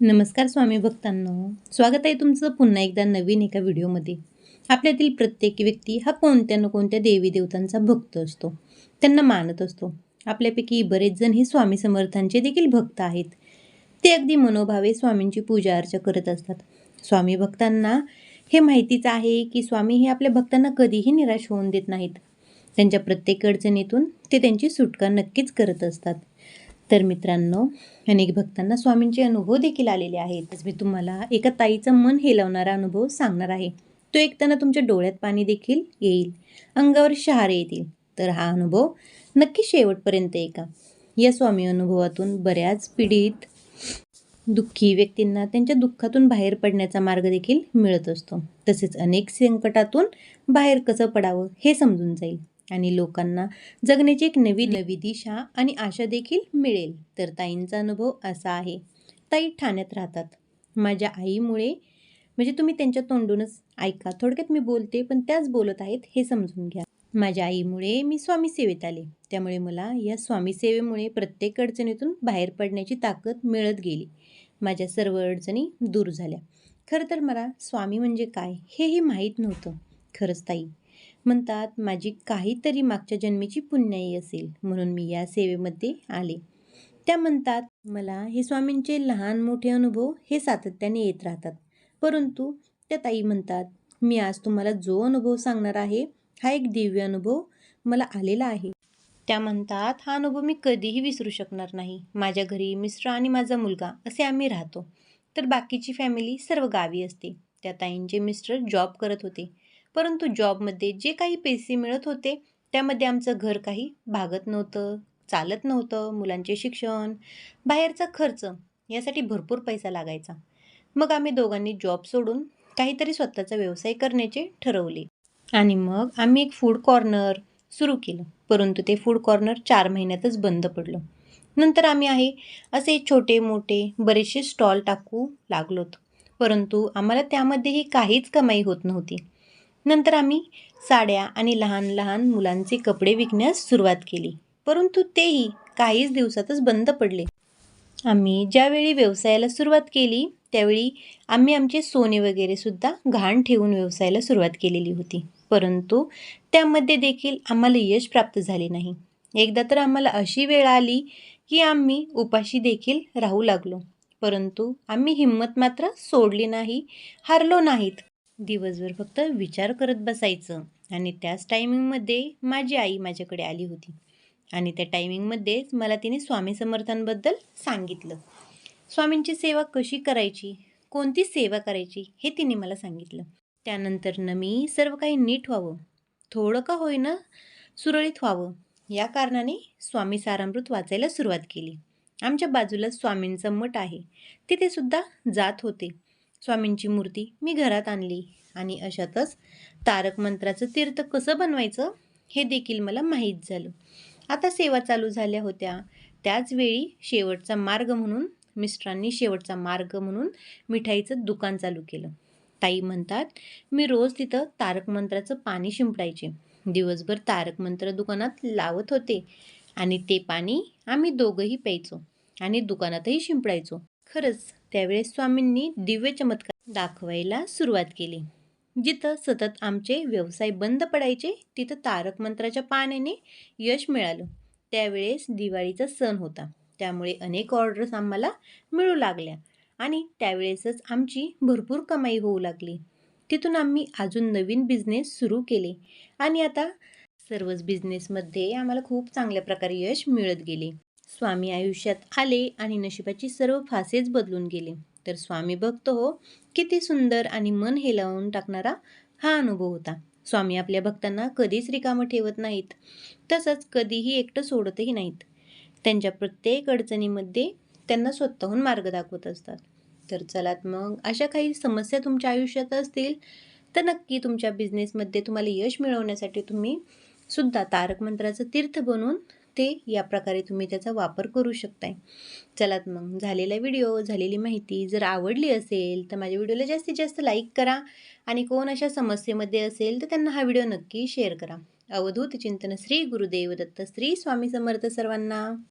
नमस्कार स्वामी भक्तांनो. स्वागत आहे तुमचं पुन्हा एकदा नवीन एका व्हिडिओमध्ये. आपल्यातील प्रत्येक व्यक्ती हा कोणत्या ना कोणत्या देवी देवतांचा भक्त असतो. त्यांना मानत असतो. आपल्यापैकी बरेच जण हे स्वामी समर्थांचे देखील भक्त आहेत. ते अगदी मनोभावे स्वामींची पूजा अर्चा करत असतात. स्वामी भक्तांना हे माहितीच आहे की स्वामी हे आपल्या भक्तांना कधीही निराश होऊन देत नाहीत. त्यांच्या प्रत्येक अडचणीतून ते त्यांची सुटका नक्कीच करत असतात. तर मित्रांनो अनेक भक्तांना स्वामींचे अनुभव देखील आलेले आहेत. आज मी तुम्हाला एका ताईचं मन हेलवणारा अनुभव सांगणार आहे. तो ऐकताना तुमच्या डोळ्यात पाणी देखील येईल. अंगावर शहारे येतील. तर हा अनुभव नक्की शेवटपर्यंत ऐका. या स्वामी अनुभवातून बऱ्याच पीडित दुःखी व्यक्तींना त्यांच्या दुःखातून बाहेर पडण्याचा मार्ग देखील मिळत असतो. तसेच अनेक संकटातून बाहेर कसं पडावं हे समजून जाईल. आणि लोकांना जगण्याची एक नवी नवी दिशा आणि आशा देखील मिळेल. तर ताईंचा अनुभव असा आहे. ताई ठाण्यात राहतात. माझ्या आईमुळे म्हणजे तुम्ही त्यांच्या तोंडूनच ऐका. थोडक्यात मी बोलते पण त्याच बोलत आहेत हे समजून घ्या. माझ्या आईमुळे मी स्वामी सेवेत आले. त्यामुळे मला या स्वामी सेवेमुळे प्रत्येक अडचणीतून बाहेर पडण्याची ताकद मिळत गेली. माझ्या सर्व अडचणी दूर झाल्या. खरं तर मला स्वामी म्हणजे काय हेही माहीत नव्हतं. खरंच ताई म्हणतात माझी काहीतरी मागच्या जन्मीची पुण्याई असेल म्हणून मी या सेवेमध्ये आले. त्या म्हणतात मला हे स्वामींचे लहान मोठे अनुभव हे सातत्याने येत राहतात. परंतु त्या ताई म्हणतात मी आज तुम्हाला जो अनुभव सांगणार आहे हा एक दिव्य अनुभव मला आलेला आहे. त्या म्हणतात हा अनुभव मी कधीही विसरू शकणार नाही. माझ्या घरी मिस्टर आणि माझा मुलगा असे आम्ही राहतो. तर बाकीची फॅमिली सर्व गावी असते. त्या ताईंचे मिस्टर जॉब करत होते. परंतु जॉबमध्ये जे काही पैसे मिळत होते त्यामध्ये आमचं घर काही भागत नव्हतं चालत नव्हतं मुलांचे शिक्षण बाहेरचा खर्च यासाठी भरपूर पैसा लागायचा. मग आम्ही दोघांनी जॉब सोडून काहीतरी स्वतःचा व्यवसाय करण्याचे ठरवले. आणि मग आम्ही एक फूड कॉर्नर सुरू केलं. परंतु ते फूड कॉर्नर चार महिन्यातच बंद पडलं. नंतर आम्ही आहे असे छोटे मोठे बरेचसे स्टॉल टाकू लागलोत. परंतु आम्हाला त्यामध्येही काहीच कमाई होत नव्हती. नंतर आम्ही साड्या आणि लहान लहान मुलांचे कपडे विकण्यास सुरुवात केली. परंतु तेही काहीच दिवसातच बंद पडले. आम्ही ज्यावेळी व्यवसायाला सुरुवात केली त्यावेळी आम्ही आमचे सोने वगैरेसुद्धा घाण ठेवून व्यवसायाला सुरुवात केलेली होती. परंतु त्यामध्ये देखील आम्हाला यश प्राप्त झाले नाही. एकदा तर आम्हाला अशी वेळ आली की आम्ही उपाशी देखील राहू लागलो. परंतु आम्ही हिंमत मात्र सोडली नाही हारलो नाहीत. दिवसभर फक्त विचार करत बसायचं. आणि त्याच टायमिंगमध्ये माझी आई माझ्याकडे आली होती. आणि त्या टायमिंगमध्येच मला तिने स्वामी समर्थांबद्दल सांगितलं. स्वामींची सेवा कशी करायची? कोणती सेवा करायची? हे तिने मला सांगितलं. त्यानंतर न मी सर्व काही नीट व्हावं. थोडं का होईना सुरळीत व्हावं. या कारणाने स्वामी सारामृत वाचायला सुरुवात केली. आमच्या बाजूला स्वामींचं मठ आहे. तिथे सुद्धा जात होते. स्वामींची मूर्ती मी घरात आणली आणि अशातच तारक मंत्राचं तीर्थ कसं बनवायचं हे देखील मला माहीत झालं. आता सेवा चालू झाल्या होत्या. त्याचवेळी शेवटचा मार्ग म्हणून मिस्टरांनी शेवटचा मार्ग म्हणून मिठाईचं दुकान चालू केलं. ताई म्हणतात मी रोज तिथं तारक मंत्राचं पाणी शिंपडायचे. दिवसभर तारक मंत्र दुकानात लावत होते आणि ते पाणी आम्ही दोघंही प्यायचो आणि दुकानातही शिंपडायचो. खरंच त्यावेळेस स्वामींनी दिव्य चमत्कार दाखवायला सुरुवात केली. जिथं सतत आमचे व्यवसाय बंद पडायचे तिथं तारक मंत्राच्या पाण्याने यश मिळालं. त्यावेळेस दिवाळीचा सण होता. त्यामुळे अनेक ऑर्डर्स आम्हाला मिळू लागल्या आणि त्यावेळेसच आमची भरपूर कमाई होऊ लागली. तिथून आम्ही अजून नवीन बिझनेस सुरू केले आणि आता सर्वच बिझनेसमध्ये आम्हाला खूप चांगल्या प्रकारे यश मिळत गेले. स्वामी आयुष्यात आले आणि नशिबाची सर्व फासेच बदलून गेले. तर स्वामी भक्त हो किती सुंदर आणि मन हेलावून टाकणारा हा अनुभव होता. स्वामी आपल्या भक्तांना कधीच रिकामं ठेवत नाहीत. तसंच कधीही एकटं सोडतही नाहीत. त्यांच्या प्रत्येक अडचणीमध्ये त्यांना स्वतःहून मार्ग दाखवत असतात. तर चलात मग अशा काही समस्या तुमच्या आयुष्यात असतील तर नक्की तुमच्या बिझनेसमध्ये तुम्हाला यश मिळवण्यासाठी तुम्ही सुद्धा तारक मंत्राचं तीर्थ बनून ते या प्रकारे तुम्ही त्याचा वापर करू शकताय. चलात मग झालेला व्हिडिओ झालेली माहिती जर आवडली असेल तर माझ्या व्हिडिओला जास्तीत जास्त लाईक करा आणि कोण अशा समस्येमध्ये असेल तर त्यांना हा व्हिडिओ नक्की शेअर करा. अवधूत चिंतन श्री गुरुदेव दत्त श्री स्वामी समर्थ सर्वांना.